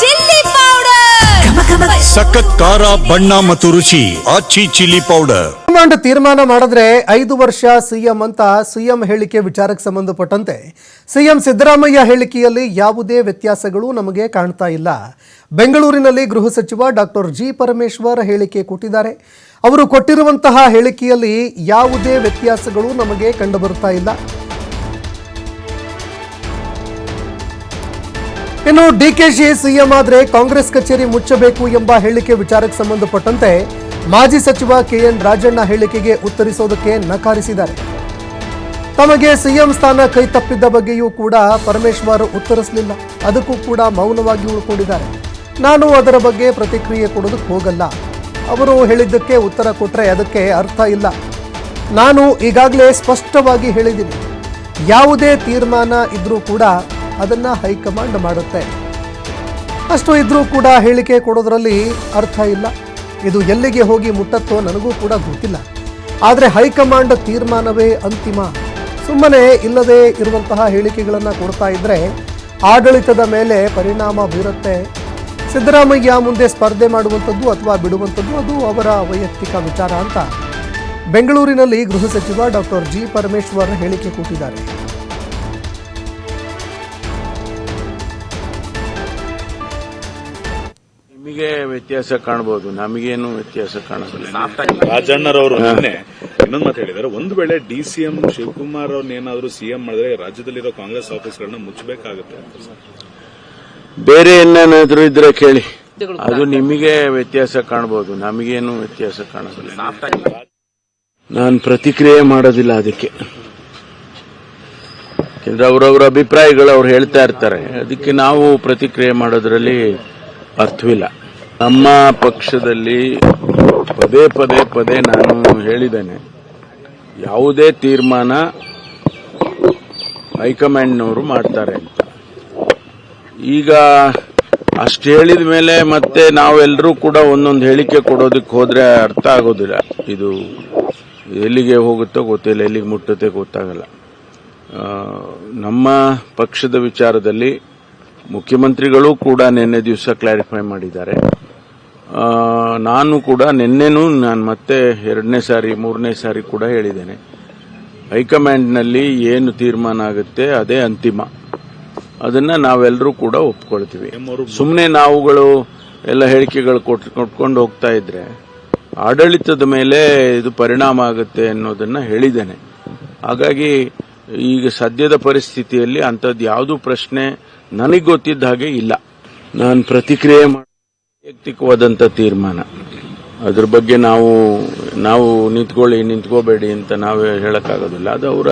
Chilli powder. ಸಖತ್ ಖಾರ ಬಣ್ಣ ಮತ್ತು ರುಚಿ ಆಚಿ ಚಿಲ್ಲಿ ಪೌಡರ್. ಹೈಕಮಾಂಡ್ ತೀರ್ಮಾನ ಮಾಡಿದ್ರೆ ಐದು ವರ್ಷ ಸಿಎಂ ಅಂತ ಸಿಎಂ ಹೇಳಿಕೆ ವಿಚಾರಕ್ಕೆ ಸಂಬಂಧಪಟ್ಟಂತೆ. ಸಿಎಂ ಸಿದ್ದರಾಮಯ್ಯ ಹೇಳಿಕೆಯಲ್ಲಿ ಯಾವುದೇ ವ್ಯತ್ಯಾಸಗಳು ನಮಗೆ ಕಾಣ್ತಾ ಇಲ್ಲ. ಬೆಂಗಳೂರಿನಲ್ಲಿ ಗೃಹ ಸಚಿವ ಡಾಕ್ಟರ್ ಜಿ ಪರಮೇಶ್ವರ್ ಹೇಳಿಕೆ ಕೊಟ್ಟಿದ್ದಾರೆ. ಅವರು ಕೊಟ್ಟಿರುವಂತಹ ಹೇಳಿಕೆಯಲ್ಲಿ ಯಾವುದೇ ವ್ಯತ್ಯಾಸಗಳು ನಮಗೆ ಕಂಡುಬರ್ತಾ ಇಲ್ಲ. ಇನ್ನು ಡಿಕೆಶಿ ಸಿಎಂ ಆದರೆ ಕಾಂಗ್ರೆಸ್ ಕಚೇರಿ ಮುಚ್ಚಬೇಕು ಎಂಬ ಹೇಳಿಕೆ ವಿಚಾರಕ್ಕೆ ಸಂಬಂಧಪಟ್ಟಂತೆ ಮಾಜಿ ಸಚಿವ ಕೆಎನ್ ರಾಜಣ್ಣ ಹೇಳಿಕೆಗೆ ಉತ್ತರಿಸೋದಕ್ಕೆ ನಕಾರಿಸಿದ್ದಾರೆ. ತಮಗೆ ಸಿಎಂ ಸ್ಥಾನ ಕೈ ತಪ್ಪಿದ್ದ ಬಗ್ಗೆಯೂ ಕೂಡ ಪರಮೇಶ್ವರ್ ಉತ್ತರಿಸಲಿಲ್ಲ. ಅದಕ್ಕೂ ಕೂಡ ಮೌನವಾಗಿ ಉಳ್ಕೊಂಡಿದ್ದಾರೆ. ನಾನು ಅದರ ಬಗ್ಗೆ ಪ್ರತಿಕ್ರಿಯೆ ಕೊಡೋದಕ್ಕೆ ಹೋಗಲ್ಲ. ಅವರು ಹೇಳಿದ್ದಕ್ಕೆ ಉತ್ತರ ಕೊಟ್ಟರೆ ಅದಕ್ಕೆ ಅರ್ಥ ಇಲ್ಲ. ನಾನು ಈಗಾಗಲೇ ಸ್ಪಷ್ಟವಾಗಿ ಹೇಳಿದ್ದೀನಿ. ಯಾವುದೇ ತೀರ್ಮಾನ ಇದ್ರೂ ಕೂಡ ಅದನ್ನ ಹೈಕಮಾಂಡ್ ಮಾಡುತ್ತೆ. ಅಷ್ಟು ಇದ್ರೂ ಕೂಡ ಹೇಳಿಕೆ ಕೊಡೋದ್ರಲ್ಲಿ ಅರ್ಥ ಇಲ್ಲ. ಇದು ಎಲ್ಲಿಗೆ ಹೋಗಿ ಮುಟ್ಟತ್ತೋ ನನಗೂ ಕೂಡ ಗೊತ್ತಿಲ್ಲ. ಆದರೆ ಹೈಕಮಾಂಡ್ ತೀರ್ಮಾನವೇ ಅಂತಿಮ. ಸುಮ್ಮನೆ ಇಲ್ಲದೆ ಇರುವಂತಹ ಹೇಳಿಕೆಗಳನ್ನು ಕೊಡ್ತಾ ಇದ್ದರೆ ಆಡಳಿತದ ಮೇಲೆ ಪರಿಣಾಮ ಬೀರುತ್ತೆ. ಸಿದ್ದರಾಮಯ್ಯ ಮುಂದೆ ಸ್ಪರ್ಧೆ ಮಾಡುವಂಥದ್ದು ಅಥವಾ ಬಿಡುವಂಥದ್ದು ಅದು ಅವರ ವೈಯಕ್ತಿಕ ವಿಚಾರ ಅಂತ. ಬೆಂಗಳೂರಿನಲ್ಲಿ ಗೃಹ ಸಚಿವ ಡಾಕ್ಟರ್ ಜಿ ಪರಮೇಶ್ವರ್ ಹೇಳಿಕೆ ಕೊಟ್ಟಿದ್ದಾರೆ. ನಿಮಗೆ ವ್ಯತ್ಯಾಸ ಕಾಣಬಹುದು ನಮಗೇನು ವ್ಯತ್ಯಾಸ ಕಾಣಬಹುದು ರಾಜಣ್ಣರವರು ನಿನ್ನೆ ಇನ್ನೊಂದು ಮಾತು ಹೇಳಿದ್ದಾರೆ. ಒಂದು ವೇಳೆ ಡಿಸಿಎಂ ಶಿವಕುಮಾರ್ ಅವ್ರನ್ನ ಏನಾದರೂ ಸಿಎಂ ಮಾಡಿದ್ರೆ ರಾಜ್ಯದಲ್ಲಿರೋ ಕಾಂಗ್ರೆಸ್ ಆಫೀಸ್ಗಳನ್ನ ಮುಚ್ಚಬೇಕಾಗುತ್ತೆ ಬೇರೆ ಏನೇನಾದ್ರೂ ಇದ್ರೆ ಕೇಳಿ. ಅದು ನಿಮಗೆ ವ್ಯತ್ಯಾಸ ಕಾಣಬಹುದು ನಮಗೇನು ವ್ಯತ್ಯಾಸ ಕಾಣಬಹುದು ನಾನು ಪ್ರತಿಕ್ರಿಯೆ ಮಾಡೋದಿಲ್ಲ ಅದಕ್ಕೆ. ಅವರವ್ರ ಅವರವರ ಅಭಿಪ್ರಾಯಗಳು ಅವ್ರು ಹೇಳ್ತಾ ಇರ್ತಾರೆ. ಅದಕ್ಕೆ ನಾವು ಪ್ರತಿಕ್ರಿಯೆ ಮಾಡೋದ್ರಲ್ಲಿ ಅರ್ಥವಿಲ್ಲ. ನಮ್ಮ ಪಕ್ಷದಲ್ಲಿ ಪದೇ ಪದೇ ಪದೇ ನಾನು ಹೇಳಿದ್ದೇನೆ, ಯಾವುದೇ ತೀರ್ಮಾನ ಹೈಕಮಾಂಡ್ನವರು ಮಾಡ್ತಾರೆ ಅಂತ. ಈಗ ಅಷ್ಟು ಹೇಳಿದ ಮೇಲೆ ಮತ್ತೆ ನಾವೆಲ್ಲರೂ ಕೂಡ ಒಂದೊಂದು ಹೇಳಿಕೆ ಕೊಡೋದಕ್ಕೆ ಹೋದರೆ ಅರ್ಥ ಆಗೋದಿಲ್ಲ. ಇದು ಎಲ್ಲಿಗೆ ಹೋಗುತ್ತೋ ಗೊತ್ತಿಲ್ಲ, ಎಲ್ಲಿಗೆ ಮುಟ್ಟುತ್ತೆ ಗೊತ್ತಾಗಲ್ಲ. ನಮ್ಮ ಪಕ್ಷದ ವಿಚಾರದಲ್ಲಿ ಮುಖ್ಯಮಂತ್ರಿಗಳು ಕೂಡ ನಿನ್ನೆ ದಿವಸ ಕ್ಲಾರಿಫೈ ಮಾಡಿದ್ದಾರೆ. ನಾನು ಕೂಡ ನಿನ್ನೆನೂ ನಾನು ಮತ್ತೆ ಎರಡನೇ ಸಾರಿ, ಮೂರನೇ ಸಾರಿ ಕೂಡ ಹೇಳಿದ್ದೇನೆ. ಹೈಕಮಾಂಡ್ನಲ್ಲಿ ಏನು ತೀರ್ಮಾನ ಆಗುತ್ತೆ ಅದೇ ಅಂತಿಮ. ಅದನ್ನ ನಾವೆಲ್ಲರೂ ಕೂಡ ಒಪ್ಕೊಳ್ತೀವಿ. ಸುಮ್ಮನೆ ನಾವುಗಳು ಎಲ್ಲ ಹೇಳಿಕೆಗಳು ಕೊಟ್, ಕೊಟ್ಕೊಂಡು ಹೋಗ್ತಾ ಇದ್ರೆ ಆಡಳಿತದ ಮೇಲೆ ಇದು ಪರಿಣಾಮ ಆಗುತ್ತೆ ಅನ್ನೋದನ್ನ ಹೇಳಿದ್ದೇನೆ. ಹಾಗಾಗಿ ಈಗ ಸದ್ಯದ ಪರಿಸ್ಥಿತಿಯಲ್ಲಿ ಅಂಥದ್ದು ಯಾವುದೂ ಪ್ರಶ್ನೆ ನನಗೆ ಗೊತ್ತಿದ್ದ ಹಾಗೆ ಇಲ್ಲ. ನಾನು ಪ್ರತಿಕ್ರಿಯೆ ವೈಯಕ್ತಿಕವಾದಂಥ ತೀರ್ಮಾನ. ಅದ್ರ ಬಗ್ಗೆ ನಾವು ನಾವು ನಿಂತ್ಕೊಳ್ಳಿ, ನಿಂತ್ಕೋಬೇಡಿ ಅಂತ ನಾವು ಹೇಳಕ್ಕಾಗೋದಿಲ್ಲ. ಅದು ಅವರ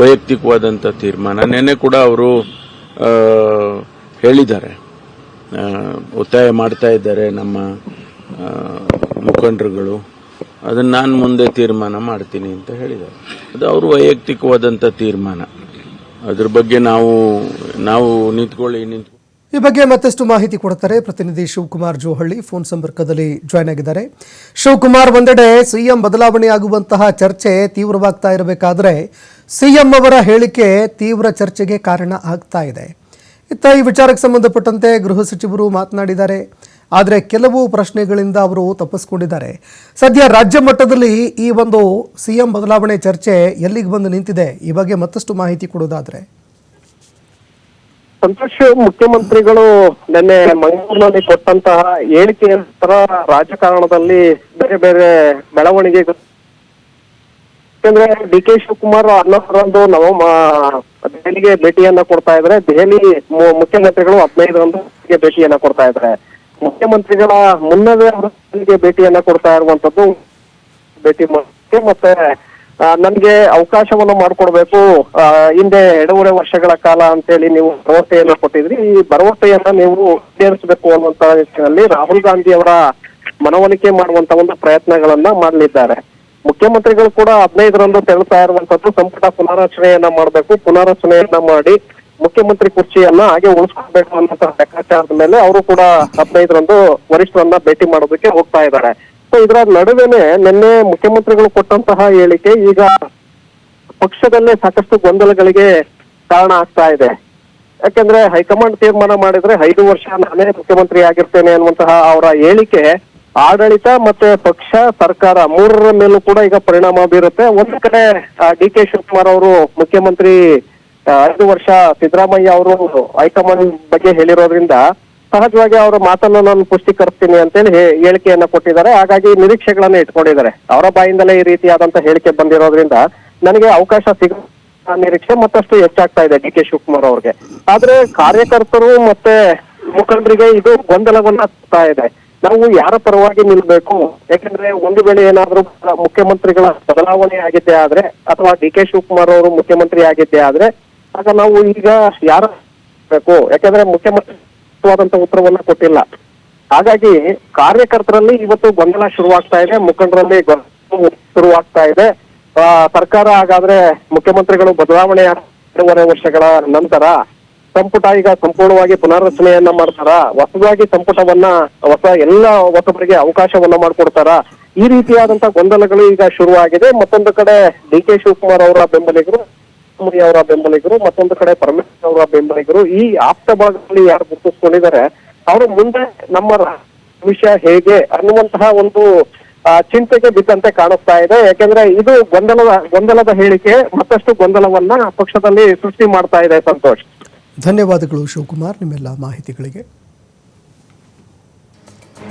ವೈಯಕ್ತಿಕವಾದಂಥ ತೀರ್ಮಾನ. ನೆನೆ ಕೂಡ ಅವರು ಹೇಳಿದ್ದಾರೆ. ಒತ್ತಾಯ ಮಾಡ್ತಾ ಇದ್ದಾರೆ ನಮ್ಮ ಮುಖಂಡರುಗಳು. ಅದನ್ನ ನಾನು ಮುಂದೆ ತೀರ್ಮಾನ ಮಾಡ್ತೀನಿ ಅಂತ ಹೇಳಿದ್ದಾರೆ. ಅದು ಅವರು ವೈಯಕ್ತಿಕವಾದಂಥ ತೀರ್ಮಾನ. ಅದ್ರ ಬಗ್ಗೆ ನಾವು ನಾವು ನಿಂತ್ಕೊಳ್ಳಿ ನಿಂತ್ಕೊಳ್ಳಿ ಈ ಬಗ್ಗೆ ಮತ್ತಷ್ಟು ಮಾಹಿತಿ ಕೊಡುತ್ತಾರೆ ಪ್ರತಿನಿಧಿ ಶಿವಕುಮಾರ್ ಜೋಹಳ್ಳಿ. ಫೋನ್ ಸಂಪರ್ಕದಲ್ಲಿ ಜಾಯ್ನ್ ಆಗಿದ್ದಾರೆ. ಶಿವಕುಮಾರ್, ಒಂದೆಡೆ ಸಿಎಂ ಬದಲಾವಣೆಯಾಗುವಂತಹ ಚರ್ಚೆ ತೀವ್ರವಾಗ್ತಾ ಇರಬೇಕಾದ್ರೆ ಸಿಎಂ ಅವರ ಹೇಳಿಕೆ ತೀವ್ರ ಚರ್ಚೆಗೆ ಕಾರಣ ಆಗ್ತಾ ಇದೆ. ಇತ್ತ ಈ ವಿಚಾರಕ್ಕೆ ಸಂಬಂಧಪಟ್ಟಂತೆ ಗೃಹ ಸಚಿವರು ಮಾತನಾಡಿದ್ದಾರೆ. ಆದರೆ ಕೆಲವು ಪ್ರಶ್ನೆಗಳಿಂದ ಅವರು ತಪ್ಪಿಸ್ಕೊಂಡಿದ್ದಾರೆ. ಸದ್ಯ ರಾಜ್ಯ ಮಟ್ಟದಲ್ಲಿ ಈ ಒಂದು ಸಿಎಂ ಬದಲಾವಣೆ ಚರ್ಚೆ ಎಲ್ಲಿಗೆ ಬಂದು ನಿಂತಿದೆ? ಈ ಬಗ್ಗೆ ಮತ್ತಷ್ಟು ಮಾಹಿತಿ ಕೊಡೋದಾದ್ರೆ. ಸಂತೋಷ್ ಮುಖ್ಯಮಂತ್ರಿಗಳು ನಿನ್ನೆ ಮಂಗಳೂರಿನಲ್ಲಿ ಕೊಟ್ಟಂತಹ ಹೇಳಿಕೆಯ ನಂತರ ರಾಜಕಾರಣದಲ್ಲಿ ಬೇರೆ ಬೇರೆ ಬೆಳವಣಿಗೆ ಯಾಕಂದ್ರೆ ಡಿ ಕೆ ಶಿವಕುಮಾರ್ ಹನ್ನೊಂದರಂದು ನವಮ, ದೆಹಲಿಗೆ ಭೇಟಿಯನ್ನ ಕೊಡ್ತಾ ಇದ್ರೆ. ದೆಹಲಿ ಮುಖ್ಯಮಂತ್ರಿಗಳು ಹದಿನೈದರಂದು ಭೇಟಿಯನ್ನ ಕೊಡ್ತಾ ಇದ್ದಾರೆ ಮುಖ್ಯಮಂತ್ರಿಗಳ ಮುನ್ನವೇ ಭೇಟಿಯನ್ನ ಕೊಡ್ತಾ ಇರುವಂತದ್ದು ಭೇಟಿ ಮತ್ತೆ ನನ್ಗೆ ಅವಕಾಶವನ್ನು ಮಾಡಿಕೊಡ್ಬೇಕು. ಹಿಂದೆ ಎರಡೂವರೆ ವರ್ಷಗಳ ಕಾಲ ಅಂತೇಳಿ ನೀವು ಭರವಸೆಯನ್ನು ಕೊಟ್ಟಿದ್ರಿ. ಈ ಭರವಸೆಯನ್ನ ನೀವು ಈಡೇರಿಸಬೇಕು ಅನ್ನುವಂತ ನಿಟ್ಟಿನಲ್ಲಿ ರಾಹುಲ್ ಗಾಂಧಿ ಅವರ ಮನವೊಲಿಕೆ ಮಾಡುವಂತ ಒಂದು ಪ್ರಯತ್ನಗಳನ್ನ ಮಾಡಲಿದ್ದಾರೆ. ಮುಖ್ಯಮಂತ್ರಿಗಳು ಕೂಡ ಹದಿನೈದರಂದು ತೆರಳುತ್ತಾ ಇರುವಂತದ್ದು ಸಂಪುಟ ಪುನಾರಚನೆಯನ್ನ ಮಾಡಬೇಕು. ಪುನಾರಚನೆಯನ್ನ ಮಾಡಿ ಮುಖ್ಯಮಂತ್ರಿ ಕುರ್ಚಿಯನ್ನ ಹಾಗೆ ಉಳಿಸ್ಕೊಳ್ಬೇಕು ಅನ್ನೋ ಲೆಕ್ಕಾಚಾರದ ಮೇಲೆ ಅವರು ಕೂಡ ಹದಿನೈದರಂದು ವರಿಷ್ಠರನ್ನ ಭೇಟಿ ಮಾಡೋದಕ್ಕೆ ಹೋಗ್ತಾ ಇದ್ದಾರೆ. ಸೊ ಇದರ ನಡುವೆನೆ ನಿನ್ನೆ ಮುಖ್ಯಮಂತ್ರಿಗಳು ಕೊಟ್ಟಂತಹ ಹೇಳಿಕೆ ಈಗ ಪಕ್ಷದಲ್ಲೇ ಸಾಕಷ್ಟು ಗೊಂದಲಗಳಿಗೆ ಕಾರಣ ಆಗ್ತಾ ಇದೆ. ಯಾಕಂದ್ರೆ ಹೈಕಮಾಂಡ್ ತೀರ್ಮಾನ ಮಾಡಿದ್ರೆ ಐದು ವರ್ಷ ನಾನೇ ಮುಖ್ಯಮಂತ್ರಿ ಆಗಿರ್ತೇನೆ ಅನ್ನುವಂತಹ ಅವರ ಹೇಳಿಕೆ ಆಡಳಿತ ಮತ್ತೆ ಪಕ್ಷ ಸರ್ಕಾರ ಮೂರರ ಮೇಲೂ ಕೂಡ ಈಗ ಪರಿಣಾಮ ಬೀರುತ್ತೆ. ಒಂದು ಕಡೆ ಡಿ ಕೆ ಶಿವಕುಮಾರ್ ಅವರು ಮುಖ್ಯಮಂತ್ರಿ ಐದು ವರ್ಷ ಸಿದ್ದರಾಮಯ್ಯ ಅವರು ಹೈಕಮಾಂಡ್ ಬಗ್ಗೆ ಹೇಳಿರೋದ್ರಿಂದ ಸಹಜವಾಗಿ ಅವರ ಮಾತನ್ನು ನಾನು ಪುಷ್ಟೀಕರಿಸ್ತೀನಿ ಅಂತೇಳಿ ಹೇಳಿಕೆಯನ್ನ ಕೊಟ್ಟಿದ್ದಾರೆ. ಹಾಗಾಗಿ ನಿರೀಕ್ಷೆಗಳನ್ನ ಇಟ್ಕೊಂಡಿದ್ದಾರೆ. ಅವರ ಬಾಯಿಂದಲೇ ಈ ರೀತಿಯಾದಂತಹ ಹೇಳಿಕೆ ಬಂದಿರೋದ್ರಿಂದ ನನಗೆ ಅವಕಾಶ ಸಿಗ ನಿರೀಕ್ಷೆ ಮತ್ತಷ್ಟು ಹೆಚ್ಚಾಗ್ತಾ ಇದೆ ಡಿ ಕೆ ಶಿವಕುಮಾರ್ ಅವ್ರಿಗೆ. ಆದ್ರೆ ಕಾರ್ಯಕರ್ತರು ಮತ್ತೆ ಮುಖಂಡರಿಗೆ ಇದು ಗೊಂದಲವನ್ನ ಆಗ್ತಾ ಇದೆ. ನಾವು ಯಾರ ಪರವಾಗಿ ನಿಲ್ಬೇಕು? ಯಾಕಂದ್ರೆ ಒಂದು ವೇಳೆ ಏನಾದ್ರೂ ಮುಖ್ಯಮಂತ್ರಿಗಳ ಬದಲಾವಣೆ ಆಗಿದ್ದೇ ಆದ್ರೆ, ಅಥವಾ ಡಿ ಕೆ ಶಿವಕುಮಾರ್ ಅವರು ಮುಖ್ಯಮಂತ್ರಿ ಆಗಿದ್ದೆ ಆದ್ರೆ, ಆಗ ನಾವು ಈಗ ಯಾರ ಯಾಕಂದ್ರೆ ಯಾಕಂದ್ರೆ ಮುಖ್ಯಮಂತ್ರಿವಾದಂತ ಉತ್ತರವನ್ನ ಕೊಟ್ಟಿಲ್ಲ. ಹಾಗಾಗಿ ಕಾರ್ಯಕರ್ತರಲ್ಲಿ ಇವತ್ತು ಗೊಂದಲ ಶುರುವಾಗ್ತಾ ಇದೆ, ಮುಖಂಡರಲ್ಲಿ ಶುರುವಾಗ್ತಾ ಇದೆ. ಸರ್ಕಾರ ಹಾಗಾದ್ರೆ ಮುಖ್ಯಮಂತ್ರಿಗಳು ಬದಲಾವಣೆ ಎರಡೂವರೆ ವರ್ಷಗಳ ನಂತರ ಸಂಪುಟ ಈಗ ಸಂಪೂರ್ಣವಾಗಿ ಪುನಾರಚನೆಯನ್ನ ಮಾಡ್ತಾರ? ಹೊಸದಾಗಿ ಸಂಪುಟವನ್ನ, ಹೊಸ ಎಲ್ಲ ಹೊಸಬರಿಗೆ ಅವಕಾಶವನ್ನ ಮಾಡ್ಕೊಡ್ತಾರ? ಈ ರೀತಿಯಾದಂತ ಗೊಂದಲಗಳು ಈಗ ಶುರುವಾಗಿದೆ. ಮತ್ತೊಂದು ಕಡೆ ಡಿ ಕೆ ಶಿವಕುಮಾರ್ ಅವರ ಬೆಂಬಲಿಗರು ಮುನಿ ಅವರ ಬೆಂಬಲಿಗರು, ಮತ್ತೊಂದು ಕಡೆ ಪರಮೇಶ್ವರ್ ಅವರ ಬೆಂಬಲಿಗರು, ಈ ಆಪ್ತ ಭಾಗದಲ್ಲಿ ಯಾರು ಗುರುತಿಸ್ಕೊಂಡಿದ್ದಾರೆ, ಅವರು ಮುಂದೆ ನಮ್ಮ ವಿಷಯ ಹೇಗೆ ಅನ್ನುವಂತಹ ಒಂದು ಚಿಂತೆಗೆ ಬಿದ್ದಂತೆ ಕಾಣಿಸ್ತಾ ಇದೆ. ಯಾಕೆಂದ್ರೆ ಇದು ಗೊಂದಲದ ಗೊಂದಲದ ಹೇಳಿಕೆ, ಮತ್ತಷ್ಟು ಗೊಂದಲವನ್ನ ಪಕ್ಷದಲ್ಲಿ ಸೃಷ್ಟಿ ಮಾಡ್ತಾ ಇದೆ ಸಂತೋಷ್. ಧನ್ಯವಾದಗಳು ಶಿವಕುಮಾರ್, ನಿಮ್ಮೆಲ್ಲ ಮಾಹಿತಿಗಳಿಗೆ.